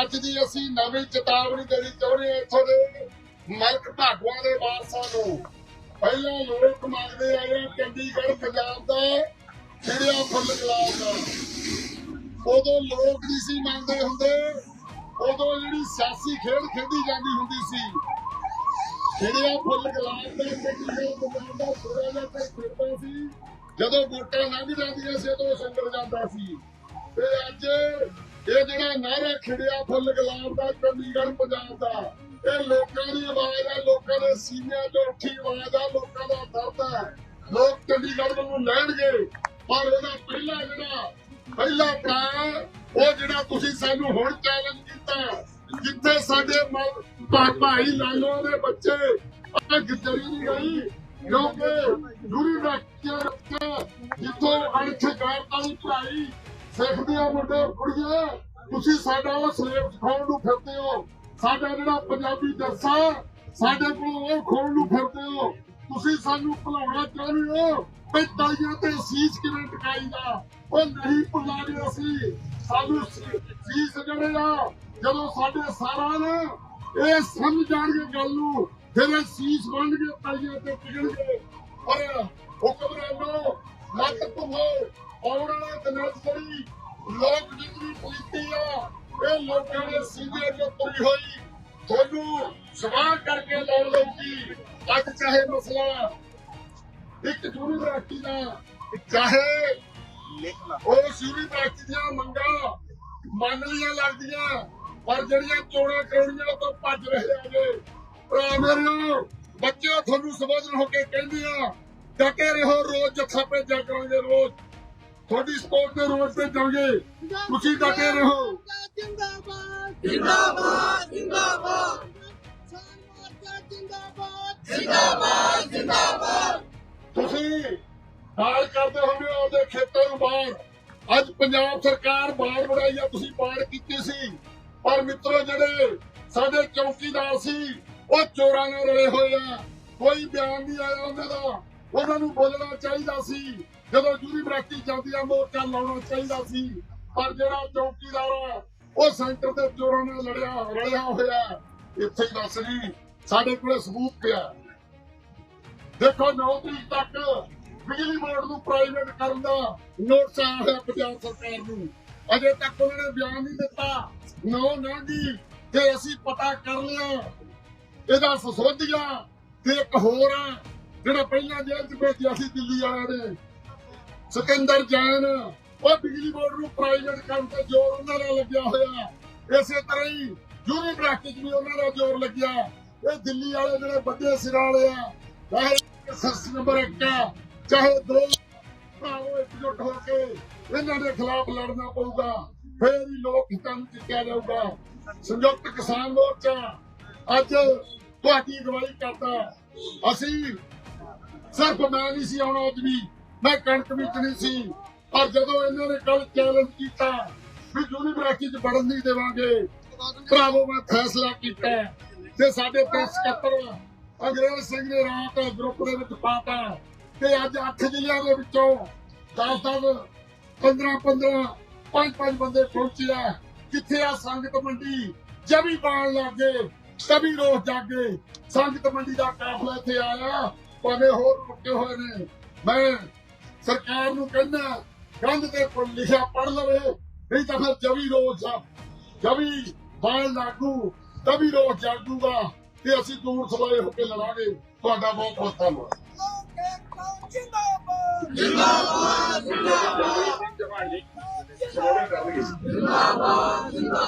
ਅੱਜ ਦੀ ਅਸੀਂ ਨਵੀਂ ਚੇਤਾਵਨੀ ਦੇਣੀ ਚਾਹੁੰਦੇ ਹਾਂ ਇੱਥੋਂ ਦੇ ਮਲਕ ਭਾਗਵਾਂ ਦੇ ਵਾਰਸਾਂ ਨੂੰ। ਪਹਿਲਾਂ ਲੋਕ ਮੰਗਦੇ ਆਏ ਚੰਡੀਗੜ੍ਹ, ਪੰਜਾਬ ਦਾ ਖਿੜਿਆ ਫੁੱਲ ਗੁਲਾਬ ਦਾ ਉਦੋਂ ਲੋਕ ਨਹੀਂ ਸੀ ਮੰਨਦੇ ਹੁੰਦੇ। ਉਦੋਂ ਜਿਹੜੀ ਸਿਆਸੀ ਖੇਡ ਖੇਡੀ ਜਾਂਦੀ ਹੁੰਦੀ ਸੀ। ਖਿੜਿਆ ਫੁੱਲ ਗੁਲਾਬ ਦਾ ਚੰਡੀਗੜ੍ਹ, ਪੰਜਾਬ ਦਾ ਥੋੜਾ ਜਿਹਾ ਤੇ ਫਿਰਦਾ ਸੀ, ਜਦੋਂ ਵੋਟਾਂ ਲੰਘ ਜਾਂਦੀਆਂ ਸੀ, ਉਦੋਂ ਸੰਗਰ ਜਾਂਦਾ ਸੀ। ਤੇ ਅੱਜ ਇਹ ਜਿਹੜਾ ਨਾਰਾ ਖਿੜਿਆ ਫੁੱਲ ਗੁਲਾਬ ਦਾ, ਚੰਡੀਗੜ੍ਹ, ਪੰਜਾਬ ਦਾ, ਇਹ ਲੋਕਾਂ ਦੀ ਆਵਾਜ਼ ਆ, ਲੋਕਾਂ ਦੇ ਸੀਨਿਆਂ 'ਚੋਂ ਉੱਠੀ ਆਵਾਜ਼ ਆ, ਲੋਕਾਂ ਦਾ ਦਰਦ ਹੈ ਲੋਕ ਚੰਡੀਗੜ੍ਹ ਨੂੰ ਲੈਣਗੇ, ਪਰ ਇਹਦਾ ਪਹਿਲਾ ਜਿਹੜਾ, ਪਹਿਲਾ ਪ੍ਰਾਣ ਉਹ ਜਿਹੜਾ ਤੁਸੀਂ ਸਾਨੂੰ ਹੁਣ ਚੈਲੰਜ ਕੀਤਾ, ਜਿੱਥੇ ਸਾਡੇ ਭਾਈ ਲਾਲੋ ਦੇ ਬੱਚੇ ਆ ਗਿੱਦੜੀ ਨਹੀਂ ਗਈ, ਕਿਉਂਕਿ ਗੁਰੂ ਦਾ ਰੱਖਿਆ ਜਿੱਥੋਂ ਅਣਖ ਗੈਰਤਾਂ ਪੜਾਈ ਸਿੱਖ ਦੀਆਂ ਮੁੰਡੇ ਕੁੜੀਆਂ, ਤੁਸੀਂ ਸਾਡਾ ਉਹ ਸਲੇਬ ਸਿਖਾਉਣ ਨੂੰ ਫਿਰਦੇ ਹੋ। ਸਾਡਾ ਜਿਹੜਾ ਪੰਜਾਬੀ ਦਰਸਾ ਸਾਡੇ ਕੋਲ ਉਹ ਖੋਣ ਨੂੰ ਫਿਰਦੇ ਹੋ। ਤੁਸੀਂ ਸਾਨੂੰ ਭੁਲਾਉਣਾ ਚਾਹੁੰਦੇ ਹੋ, ਵੀ ਤੇ ਸੀਸ ਕਿਵੇਂ ਟਿਕਾਈਦਾ? ਉਹ ਨਹੀਂ ਭੁੱਲਾਂਗੇ ਅਸੀਂ। ਸਾਨੂੰ ਸੀਸ ਜਿਹੜੇ ਆ, ਜਦੋਂ ਸਾਡੇ ਸਾਰਾ ਨੇ ਇਹ ਸਮਝ ਜਾਣਗੇ ਗੱਲ ਨੂੰ, ਫਿਰ ਇਹ ਸੀਸ ਬਣਨਗੇ, ਤਾਈਆਂ ਤੇ ਟਿਕਣਗੇ। ਪਰ ਹੁਕਮਰਾਨੋ ਮਤ ਭੁੱਲੋ। ਆਉਣ ਵਾਲੇ ਦਿਨਾਂ 'ਚ ਜਿਹੜੀ ਲੋਕ ਜਿੰਦਗੀ ਪਲੀਤੀ ਆ। ਇਹ ਲੋਕਾਂ ਦੇ ਸੀਨੇ 'ਚ ਤੁਰੀ ਹੋਈ। ਤੁਹਾਨੂੰ ਸਵਾਲ ਕਰਕੇ ਲਾਉ ਲਊਗੀ ਅੱਜ ਚਾਹੇ ਮਸਲਾ ਇੱਕ ਯੂਨੀਵਰਸਿਟੀ ਦਾ, ਚਾਹੇ ਉਹ ਯੂਨੀਵਰਸਿਟੀ ਦੀਆਂ ਮੰਗਾਂ ਮੰਨ ਲੀਆਂ ਲੱਗਦੀਆਂ, ਪਰ ਜਿਹੜੀਆਂ ਚੋਣਾਂ ਕਰਾਉਣੀਆਂ ਤੋਂ ਭੱਜ ਰਹੇ ਆਗੇ ਭਰਾ ਮੇਰੇ ਬੱਚਿਓ, ਤੁਹਾਨੂੰ ਸਬੋਧਨ ਹੋ ਕੇ ਕਹਿੰਦੇ ਆ ਡਟੇ ਰਹੋ ਰੋਜ਼ ਜੱਥਾ ਭੇਜਿਆ ਕਰਾਂਗੇ ਰੋਜ਼। ਤੁਹਾਡੀ ਸਪੋਰਟ ਤੇ ਰੋਜ਼ ਭੇਜਾਂਗੇ ਤੁਸੀਂ ਡਟੇ ਰਹੋ ਜਿੰਦਾਬਾਦ ਜਿੰਦਾਬਾਦ ਜਿੰਦਾਬਾਦ। ਜਿੰਦਾਬਾਦ ਜਿੰਦਾਬਾਦ। ਜਿੰਦਾਬਾਦ ਤੁਸੀਂ ਹਾਲ ਕਰਦੇ ਹੋਗੇ ਉਹਦੇ ਖੇਤਾਂ ਨੂੰ ਬਾਹਰ ਅੱਜ ਪੰਜਾਬ ਸਰਕਾਰ ਬਾੜ ਬੜਾਈ ਆ ਤੁਸੀਂ ਬਾੜ ਕੀਤੀ ਸੀ। ਪਰ ਮਿੱਤਰੋ ਜਿਹੜੇ ਸਾਡੇ ਚੌਕੀਦਾਰ ਸੀ ਉਹ ਚੋਰਾਂ ਨਾਲ ਰਲੇ ਹੋਏ ਆ। ਕੋਈ ਬਿਆਨ ਨਹੀਂ ਆਇਆ ਉਹਨਾਂ ਦਾ। ਉਹਨਾਂ ਨੂੰ ਬੋਲਣਾ ਚਾਹੀਦਾ ਸੀ। ਜਦੋਂ ਯੂਨੀਵਰਸਿਟੀ ਜਾਂਦੀ ਆ, ਮੋਰਚਾ ਲਾਉਣਾ ਚਾਹੀਦਾ ਸੀ। ਪਰ ਜਿਹੜਾ ਚੌਕੀਦਾਰ ਆ, ਉਹ ਸੈਂਟਰ ਦੇ ਚੋਰਾਂ ਨਾਲ ਲੜਿਆ, ਰਲਿਆ ਹੋਇਆ। ਇੱਥੇ ਹੀ ਦੱਸ ਜੀ, ਸਾਡੇ ਕੋਲੇ ਸਬੂਤ ਪਿਆ। ਦੇਖੋ 9 ਤਰੀਕ ਤੱਕ ਬਿਜਲੀ ਬੋਰਡ ਨੂੰ ਪ੍ਰਾਈਵੇਟ ਕਰਨ ਦਾ ਨੋਟਿਸ ਆਇਆ ਹੋਇਆ ਪੰਜਾਬ ਸਰਕਾਰ ਨੂੰ। ਅਜੇ ਤੱਕ ਉਹਨਾਂ ਨੇ ਬਿਆਨ ਨਹੀਂ ਦਿੱਤਾ। ਨੋ ਨਾਂਗੀ ਤੇ ਅਸੀਂ ਪਤਾ ਕਰ ਲਿਆ, ਇਹਦਾ ਸਸੋਧੀਆ ਤੇ ਇੱਕ ਹੋਰ ਆ ਜਿਹੜਾ ਪਹਿਲਾਂ ਜੇਲ੍ਹ 'ਚ ਭੇਜਿਆ ਸੀ ਦਿੱਲੀ ਵਾਲਿਆਂ ਨੇ, ਸਿਕੰਦਰ ਜੈਨ, ਉਹ ਬਿਜਲੀ ਬੋਰਡ ਨੂੰ ਪ੍ਰਾਈਵੇਟ ਕਰਨ ਤੇ ਜ਼ੋਰ ਉਹਨਾਂ ਦਾ ਲੱਗਿਆ ਹੋਇਆ। ਇਸੇ ਤਰ੍ਹਾਂ ਹੀ ਯੂਨੀਵਰਸਿਟੀ 'ਚ ਵੀ ਉਹਨਾਂ ਦਾ ਜ਼ੋਰ ਲੱਗਿਆ। ਇਹ ਦਿੱਲੀ ਵਾਲੇ ਜਿਹੜੇ ਵੱਡੇ ਸਿਰਾਂ ਵਾਲੇ ਆ, ਚਾਹੇ ਸਸ ਨੰਬਰ ਇੱਕ ਆ, ਚਾਹੇ ਦੋ ਭਰਾਵੋ ਇਕਜੁੱਟ ਹੋ ਕੇ ਇਹਨਾਂ ਦੇ ਖਿਲਾਫ ਲੜਨਾ ਪਊਗਾ, ਫੇਰ ਹੀ ਲੋਕ ਹਿੱਤਾਂ ਨੂੰ ਜਿੱਤਿਆ ਜਾਊਗਾ। ਸੰਯੁਕਤ ਕਿਸਾਨ ਮੋਰਚਾ ਅੱਜ ਤੁਹਾਡੀ ਅਗਵਾਈ ਕਰਦਾ। ਅਸੀਂ ਸਿਰਫ ਮੈਂ ਨਹੀਂ ਸੀ ਆਉਣਾ ਅੱਜ ਵੀ ਮੈਂ ਕਣਕ ਵਿੱਚ ਨਹੀਂ ਸੀ। ਪਰ ਜਦੋਂ ਇਹਨਾਂ ਨੇ ਕੱਲ ਚੈਲੰਜ ਕੀਤਾ ਵੀ ਯੂਨੀਵਰਸਿਟੀ 'ਚ ਵੜਨ ਨਹੀਂ ਦੇਵਾਂਗੇ, ਭਰਾਵੋ, ਮੈਂ ਫੈਸਲਾ ਕੀਤਾ ਤੇ ਸਾਡੇ ਪ੍ਰੈਸ ਸਕੱਤਰ ਅੰਗਰੇਜ਼ ਸਿੰਘ ਨੇ ਰਾਤ ਗਰੁੱਪ ਦੇ ਵਿੱਚ ਪਾਤਾ ਤੇ ਅੱਜ 8 ਜ਼ਿਲ੍ਹਿਆਂ ਦੇ ਵਿੱਚੋਂ 10 10 15 15 ਪੰਜ ਪੰਜ ਬੰਦੇ ਪਹੁੰਚਿਆ ਆ। ਕਿੱਥੇ ਆ ਸੰਗਤ ਮੰਡੀ, ਜਮੀ ਪਾਣ ਲੱਗੇ ਤभी ਰੋਸ ਜਾਗੇ। ਸੰਗਤ ਮੰਡੀ ਦਾ ਕਾਫਲਾ ਇੱਥੇ ਆਇਆ। ਭਾਵੇਂ ਹੋਰ ਰੁਕੇ ਹੋਏ ਨੇ ਮੈਂ ਸਰਕਾਰ ਨੂੰ ਕਹਿੰਦਾ ਕੰਧ ਤੇ ਲਿਖਿਆ ਪੜ ਲਵੇ ਨਹੀਂ ਤਾਂ ਫਿਰ ਜਵੀ ਰੋਸ ਆ ਜਵੀ ਬਾਣ ਲਾਗੂ ਤभी ਰੋਸ ਜਾਗੂਗਾ ਤੇ ਅਸੀਂ ਦੂਰ ਸਵਾਏ ਹੋ ਕੇ ਲੜਾਂਗੇ। ਤੁਹਾਡਾ ਬਹੁਤ ਬਹੁਤ ਧੰਨਵਾਦ। ਜਿੰਦਾਬਾਦ। ਜਿੰਦਾਬਾਦ ਜਿੰਦਾਬਾਦ।